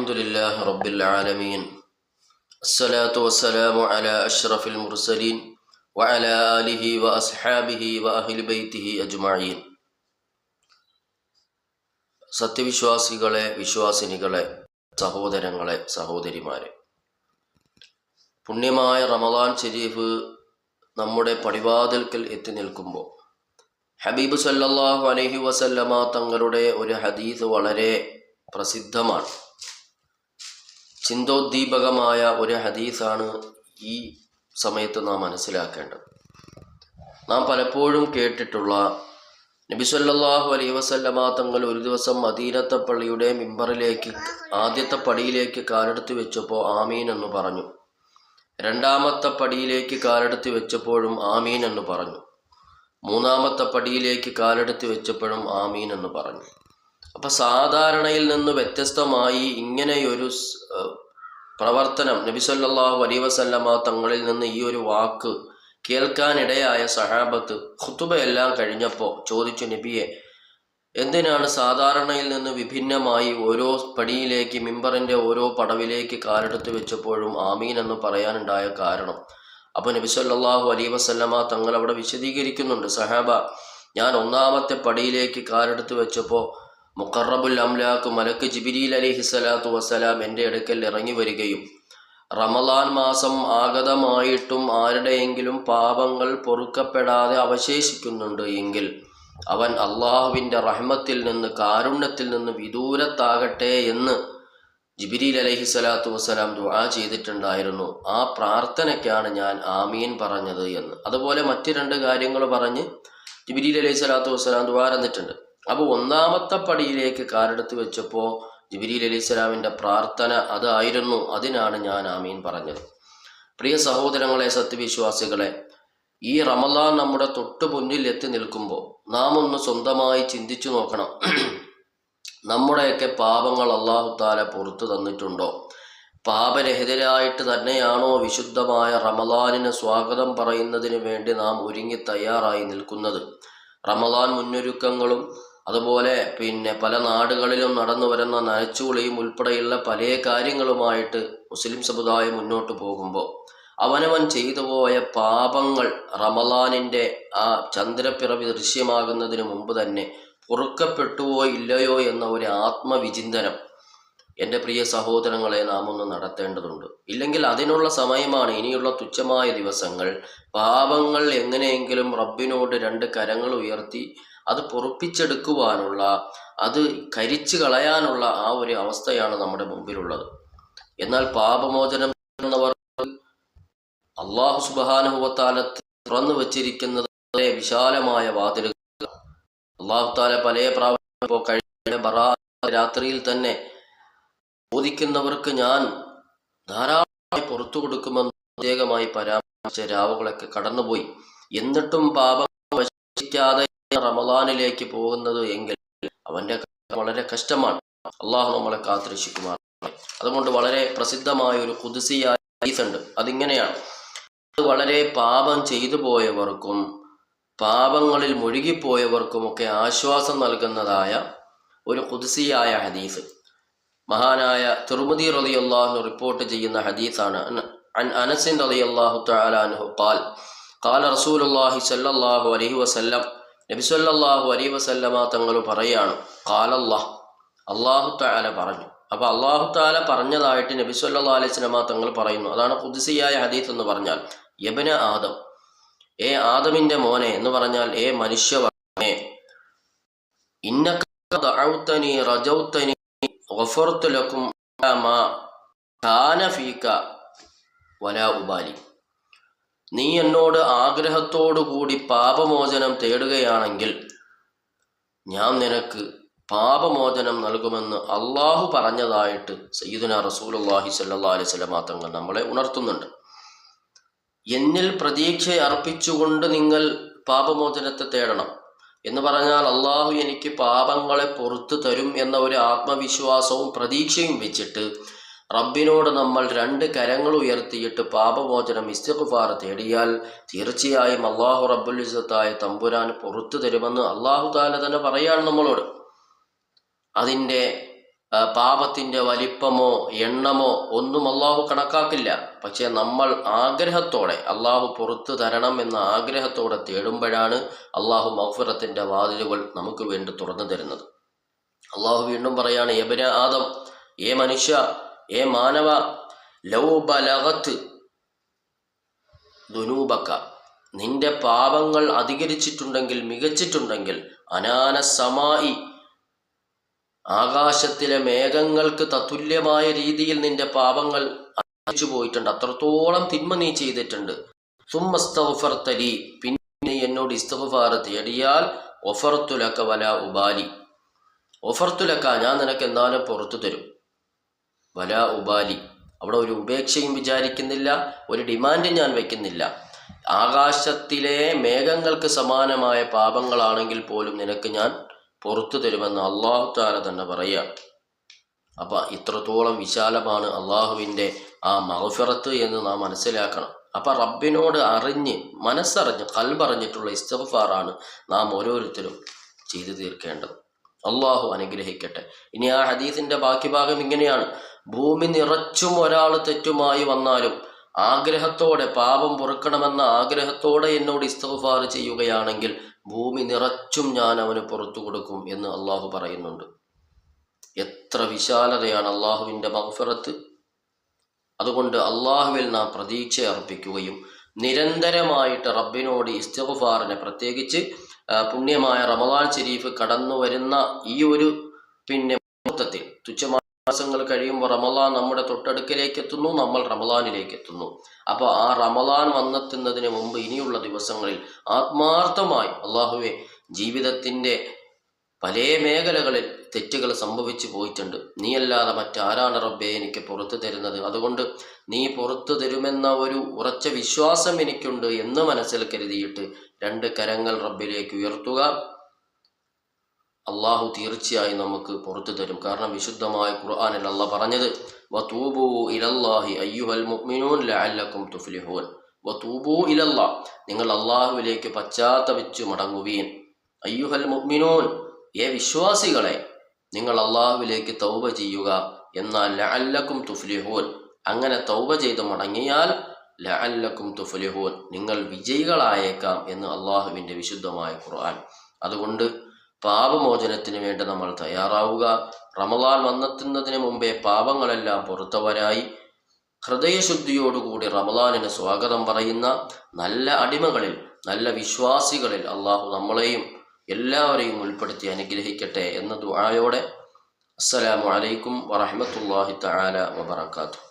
الحمد لله رب العالمين الصلاة والسلام على أشرف المرسلين وعلى آله وأصحابه وأهل بيته أجمعين സത്യവിശ്വാസികളെ വിശ്വാസിനികളെ സഹോദരങ്ങളെ സഹോദരിമാരെ പുണ്യമായ റമദാൻ ഷരീഫ് നമ്മുടെ പടിവാതിൽക്കൽ എത്തി നിൽക്കുമ്പോൾ ഹബീബ് സല്ലല്ലാഹു അലൈഹി വസല്ലമ തങ്ങളുടെ ഒരു ഹദീസ് വളരെ പ്രസിദ്ധമാണ് ചിന്തോദ്ദീപകമായ ഒരു ഹദീസാണ് ഈ സമയത്ത് നാം മനസ്സിലാക്കേണ്ടത്. നാം പലപ്പോഴും കേട്ടിട്ടുള്ള നബിസ്വല്ലാഹു അലൈ വസല്ലമ തങ്ങൾ ഒരു ദിവസം മദീനത്തെ പള്ളിയുടെ മിമ്പറിലേക്ക് ആദ്യത്തെ പടിയിലേക്ക് കാലെടുത്ത് വെച്ചപ്പോൾ ആമീൻ എന്ന് പറഞ്ഞു. രണ്ടാമത്തെ പടിയിലേക്ക് കാലെടുത്ത് വെച്ചപ്പോഴും ആമീൻ എന്ന് പറഞ്ഞു. മൂന്നാമത്തെ പടിയിലേക്ക് കാലെടുത്ത് വെച്ചപ്പോഴും ആമീൻ എന്ന് പറഞ്ഞു. അപ്പൊ സാധാരണയിൽ നിന്ന് വ്യത്യസ്തമായി ഇങ്ങനെയൊരു പ്രവർത്തനം നബി സല്ലല്ലാഹു അലൈഹി വസല്ലമ തങ്ങളിൽ നിന്ന് ഈ ഒരു വാക്ക് കേൾക്കാനിടയായ സഹാബത്ത് ഖുത്തുബയെല്ലാം കഴിഞ്ഞപ്പോൾ ചോദിച്ചു നബിയെ എന്തിനാണ് സാധാരണയിൽ നിന്ന് വിഭിന്നമായി ഓരോ പടിയിലേക്ക് മിമ്പറിന്റെ ഓരോ പടവിലേക്ക് കാലെടുത്ത് വെച്ചപ്പോഴും ആമീൻ എന്ന് പറയാനുണ്ടായ കാരണം? അപ്പോൾ നബി സല്ലല്ലാഹു അലൈഹി വസല്ലമ തങ്ങൾ അവിടെ വിശദീകരിക്കുന്നുണ്ട് സഹാബ ഞാൻ ഒന്നാമത്തെ പടിയിലേക്ക് കാലെടുത്ത് വെച്ചപ്പോൾ മുഖറബുൽ അംലാക്ക് മലക്ക് ജിബിരിൽ അലിഹി സ്വലാത്തു വസ്സലാം എന്റെ അടുക്കൽ ഇറങ്ങി വരികയും റമലാൻ മാസം ആഗതമായിട്ടും ആരുടെയെങ്കിലും പാപങ്ങൾ പൊറുക്കപ്പെടാതെ അവശേഷിക്കുന്നുണ്ട് എങ്കിൽ അവൻ അള്ളാഹുവിന്റെ റഹ്മത്തിൽ നിന്ന് കാരുണ്യത്തിൽ നിന്ന് വിദൂരത്താകട്ടെ എന്ന് ജിബിരിൽ അലഹി സ്വലാത്തു വസ്സലാം ദുആ ചെയ്തിട്ടുണ്ടായിരുന്നു. ആ പ്രാർത്ഥനയ്ക്കാണ് ഞാൻ ആമീൻ പറഞ്ഞത് എന്ന്. അതുപോലെ മറ്റു രണ്ട് കാര്യങ്ങൾ പറഞ്ഞ് ജിബിരിൽ അലൈഹി സ്വലാത്തു വസ്സലാം ദുആ തന്നിട്ടുണ്ട്. അപ്പോൾ ഒന്നാമത്തെ പടിയിലേക്ക് കാലെടുത്ത് വെച്ചപ്പോൾ ജിബിരിൽ അലി പ്രാർത്ഥന അതായിരുന്നു. അതിനാണ് ഞാൻ ആമീൻ പറഞ്ഞത്. പ്രിയ സഹോദരങ്ങളെ സത്യവിശ്വാസികളെ ഈ റമലാൻ നമ്മുടെ തൊട്ടു മുന്നിൽ എത്തി നിൽക്കുമ്പോൾ നാം ഒന്ന് സ്വന്തമായി ചിന്തിച്ചു നോക്കണം. നമ്മുടെയൊക്കെ പാപങ്ങൾ അള്ളാഹു താല പുറത്തു തന്നിട്ടുണ്ടോ? പാപരഹിതരായിട്ട് തന്നെയാണോ വിശുദ്ധമായ റമലാനിന് സ്വാഗതം പറയുന്നതിന് വേണ്ടി നാം ഒരുങ്ങി തയ്യാറായി നിൽക്കുന്നത്? റമലാൻ മുന്നൊരുക്കങ്ങളും അതുപോലെ പിന്നെ പല നാടുകളിലും നടന്നു വരുന്ന നനച്ചുകുളിയും ഉൾപ്പെടെയുള്ള പല കാര്യങ്ങളുമായിട്ട് മുസ്ലിം സമുദായം മുന്നോട്ട് പോകുമ്പോൾ അവനവൻ ചെയ്തു പോയ പാപങ്ങൾ റമലാനിന്റെ ആ ചന്ദ്രപ്പിറവി ദൃശ്യമാകുന്നതിന് മുമ്പ് തന്നെ പൊറുക്കപ്പെട്ടുവോ ഇല്ലയോ എന്ന ഒരു ആത്മവിചിന്തനം എന്റെ പ്രിയ സഹോദരങ്ങളെ നാം ഒന്ന് നടത്തേണ്ടതുണ്ട്. ഇല്ലെങ്കിൽ അതിനുള്ള സമയമാണ് ഇനിയുള്ള തുച്ഛമായ ദിവസങ്ങൾ. പാപങ്ങൾ എങ്ങനെയെങ്കിലും റബ്ബിനോട് രണ്ട് കരങ്ങൾ ഉയർത്തി അത് പൊറുപ്പിച്ചെടുക്കുവാനുള്ള അത് കരിച്ചു കളയാനുള്ള ആ ഒരു അവസ്ഥയാണ് നമ്മുടെ മുമ്പിലുള്ളത്. എന്നാൽ പാപമോചനം എന്നവർ അള്ളാഹു സുബാനുഭവത്താല തുറന്നു വച്ചിരിക്കുന്നത് വിശാലമായ വാതിലുകൾ. അള്ളാഹു താല പല പ്രാവശ്യം കഴിഞ്ഞ രാത്രിയിൽ തന്നെ ചോദിക്കുന്നവർക്ക് ഞാൻ ധാരാളമായി പുറത്തു കൊടുക്കുമെന്ന് പ്രത്യേകമായി പരാമർശിച്ച രാവുകളൊക്കെ കടന്നുപോയി. എന്നിട്ടും പാപം വശിക്കാതെ റമദാനിലേക്ക് പോകുന്നത് എങ്കിൽ അവന്റെ വളരെ കഷ്ടമാണ്. അള്ളാഹു നമ്മളെ കാത്തിരക്ഷിക്കുമാർ അതുകൊണ്ട് വളരെ പ്രസിദ്ധമായ ഒരു കുതിസിയായ ഉണ്ട് അതിങ്ങനെയാണ്. അത് വളരെ പാപം ചെയ്തു പോയവർക്കും പാപങ്ങളിൽ മുഴുകിപ്പോയവർക്കുമൊക്കെ ആശ്വാസം നൽകുന്നതായ ഒരു കുതിസിയായ ഹദീസ്. മഹാനായ തിറുമതി അള്ളാഹു റിപ്പോർട്ട് ചെയ്യുന്ന ഹദീസാണ്. അൻ- അനസിൻ റളിയല്ലാഹു തആല അൻഹു ഖാൽ ഖാല റസൂലുള്ളാഹി സ്വല്ലല്ലാഹു അലൈഹി വസല്ലം നബി സല്ലല്ലാഹു അലൈഹി വസല്ലമ തങ്ങൾ പറയാണ് കാലല്ലാ അള്ളാഹു താല പറഞ്ഞു. അപ്പോൾ അള്ളാഹു താല പറഞ്ഞതായിട്ട് നബിസ്വല്ലാ അലൈഹി വസല്ലമ തങ്ങൾ പറയുന്നു. അതാണ് കുതിസിയായ ഹദീത്ത് എന്ന് പറഞ്ഞാൽ യബന ആദം. ഏ ആദമിന്റെ മോനെ എന്ന് പറഞ്ഞാൽ ഏ മനുഷ്യവർഗമേ ഇന്നക ദഅൗതനി റജൗതനി ഗഫർതു ലക്കും അലാ മാ കാന ഫീക വലാ ഉബാലി. നീ എന്നോട് ആഗ്രഹത്തോടു കൂടി പാപമോചനം തേടുകയാണെങ്കിൽ ഞാൻ നിനക്ക് പാപമോചനം നൽകുമെന്ന് അള്ളാഹു പറഞ്ഞതായിട്ട് സയ്യിദുന റസൂലുള്ളാഹി സ്വല്ലല്ലാഹി അലൈഹി വസല്ലം മാത്രങ്ങൾ നമ്മളെ ഉണർത്തുന്നുണ്ട്. എന്നിൽ പ്രതീക്ഷ അർപ്പിച്ചുകൊണ്ട് നിങ്ങൾ പാപമോചനത്തെ തേടണം എന്ന് പറഞ്ഞാൽ അള്ളാഹു എനിക്ക് പാപങ്ങളെ പുറത്തു തരും എന്ന ഒരു ആത്മവിശ്വാസവും പ്രതീക്ഷയും വെച്ചിട്ട് റബ്ബിനോട് നമ്മൾ രണ്ട് കരങ്ങൾ ഉയർത്തിയിട്ട് പാപമോചനം ഇസ്തിഗ്ഫാർ തേടിയാൽ തീർച്ചയായും അള്ളാഹു റബ്ബുൽ ഇസ്സത്തായ തമ്പുരാൻ പുറത്തു തരുമെന്ന് അള്ളാഹു താല തന്നെ പറയാണ് നമ്മളോട്. അതിന്റെ പാപത്തിന്റെ വലിപ്പമോ എണ്ണമോ ഒന്നും അള്ളാഹു കണക്കാക്കില്ല. പക്ഷെ നമ്മൾ ആഗ്രഹത്തോടെ അള്ളാഹു പുറത്തു തരണം എന്ന ആഗ്രഹത്തോടെ തേടുമ്പോഴാണ് അള്ളാഹു മൗഫുറത്തിന്റെ വാതിലുകൾ നമുക്ക് വേണ്ടി തുറന്നു തരുന്നത്. അള്ളാഹു വീണ്ടും പറയാണ് എബന ആദം ഏ മനുഷ്യ ഏ മാനവ ലൗ ബലഗത്ത് ദുനൂബക്ക നിന്റെ പാപങ്ങൾ അധികരിച്ചിട്ടുണ്ടെങ്കിൽ മികച്ചിട്ടുണ്ടെങ്കിൽ അനാന സമായി ആകാശത്തിലെ മേഘങ്ങൾക്ക് തത്തുല്യമായ രീതിയിൽ നിന്റെ പാപങ്ങൾ അധികരിച്ചു പോയിട്ടുണ്ട്. അത്രത്തോളം തിന്മ നീ ചെയ്തിട്ടുണ്ട്. സുമ്മസ്തഫർത്തലി പിന്നെ എന്നോട് ഇസ്തഫാർ തേടിയാൽ ഒഫർത്തുലക്ക വല ഉബാലി. ഒഫർത്തുലക്ക ഞാൻ നിനക്ക് എന്നാലും പുറത്തു തരും. വല ഉബാലി. അവിടെ ഒരു ഉപേക്ഷയും വിചാരിക്കുന്നില്ല ഒരു ഡിമാൻഡും ഞാൻ വയ്ക്കുന്നില്ല. ആകാശത്തിലെ മേഘങ്ങൾക്ക് സമാനമായ പാപങ്ങളാണെങ്കിൽ പോലും നിനക്ക് ഞാൻ പുറത്തു തരുമെന്ന് അള്ളാഹു താല തന്നെ പറയുക അപ്പൊ ഇത്രത്തോളം വിശാലമാണ് അള്ളാഹുവിന്റെ ആ മഹഫിറത്ത് എന്ന് നാം മനസ്സിലാക്കണം. അപ്പൊ റബ്ബിനോട് അറിഞ്ഞ് മനസ്സറിഞ്ഞ് കൽബറിഞ്ഞിട്ടുള്ള ഇസ്തഫാറാണ് നാം ഓരോരുത്തരും ചെയ്തു തീർക്കേണ്ടത്. അള്ളാഹു അനുഗ്രഹിക്കട്ടെ. ഇനി ആ ഹദീസിന്റെ ബാക്കി ഭാഗം ഇങ്ങനെയാണ്. ഭൂമി നിറച്ചും ഒരാൾ തെറ്റുമായി വന്നാലും ആഗ്രഹത്തോടെ പാപം പൊറുക്കണമെന്ന ആഗ്രഹത്തോടെ എന്നോട് ഇസ്തഫാർ ചെയ്യുകയാണെങ്കിൽ ഭൂമി നിറച്ചും ഞാൻ അവന് പുറത്തു കൊടുക്കും എന്ന് അള്ളാഹു പറയുന്നുണ്ട്. എത്ര വിശാലതയാണ് അള്ളാഹുവിന്റെ മഹഫിറത്ത് അതുകൊണ്ട് അള്ളാഹുവിൽ നാം പ്രതീക്ഷ അർപ്പിക്കുകയും നിരന്തരമായിട്ട് റബ്ബിനോട് ഇസ്തഫാറിനെ പ്രത്യേകിച്ച് പുണ്യമായ റമദാൻ ഷെരീഫ് കടന്നു വരുന്ന ഈ ഒരു പിന്നെ മുഹൂർത്തത്തിൽ തുച്ഛമായ മാസങ്ങൾ കഴിയുമ്പോൾ റമലാൻ നമ്മുടെ തൊട്ടടുക്കലേക്ക് എത്തുന്നു നമ്മൾ റമലാനിലേക്ക് എത്തുന്നു അപ്പോൾ ആ റമലാൻ വന്നെത്തുന്നതിന് മുമ്പ് ഇനിയുള്ള ദിവസങ്ങളിൽ ആത്മാർത്ഥമായി അള്ളാഹുവെ ജീവിതത്തിന്റെ പല മേഖലകളിൽ തെറ്റുകൾ സംഭവിച്ചു പോയിട്ടുണ്ട്. നീയല്ലാതെ മറ്റാരാണ് റബ്ബെ എനിക്ക് പുറത്തു തരുന്നത്? അതുകൊണ്ട് നീ പുറത്തു തരുമെന്ന ഒരു ഉറച്ച വിശ്വാസം എനിക്കുണ്ട് എന്ന് മനസ്സിൽ കരുതിയിട്ട് രണ്ട് കരങ്ങൾ റബ്ബിലേക്ക് ഉയർത്തുക. അള്ളാഹു തീർച്ചയായും നമുക്ക് പുറത്തു തരും. കാരണം വിശുദ്ധമായ ഖുർആാനിൽ അല്ല പറഞ്ഞത് തുഫ്ലിഹൂൻ. നിങ്ങൾ അള്ളാഹുവിലേക്ക് പശ്ചാത്തപിച്ചു മടങ്ങുവീൻ. അയ്യുഹൽ മുഅ്മിനൂൻ. ഏ വിശ്വാസികളെ നിങ്ങൾ അള്ളാഹുവിലേക്ക് തൗബ ചെയ്യുക. എന്നാൽ ലഅല്ലക്കും തുഫ്ലിഹൂൻ. അങ്ങനെ തൗബ ചെയ്ത് മടങ്ങിയാൽ ലഅല്ലക്കും തുഫ്ലിഹൂൻ. നിങ്ങൾ വിജയികളായേക്കാം എന്ന് അള്ളാഹുവിന്റെ വിശുദ്ധമായ ഖുർആൻ. അതുകൊണ്ട് പാപമോചനത്തിന് വേണ്ടി നമ്മൾ തയ്യാറാവുക. റമദാൻ വന്നെത്തുന്നതിന് മുമ്പേ പാപങ്ങളെല്ലാം പുറത്തവരായി ഹൃദയശുദ്ധിയോടുകൂടി റമദാനിന് സ്വാഗതം പറയുന്ന നല്ല അടിമകളിൽ നല്ല വിശ്വാസികളിൽ അള്ളാഹു നമ്മളെയും എല്ലാവരെയും ഉൾപ്പെടുത്തി അനുഗ്രഹിക്കട്ടെ എന്ന ദുആയോടെ. അസ്സലാമു അലൈക്കും വറഹമത്തല്ലാഹി തആല വബറകാതുഹു.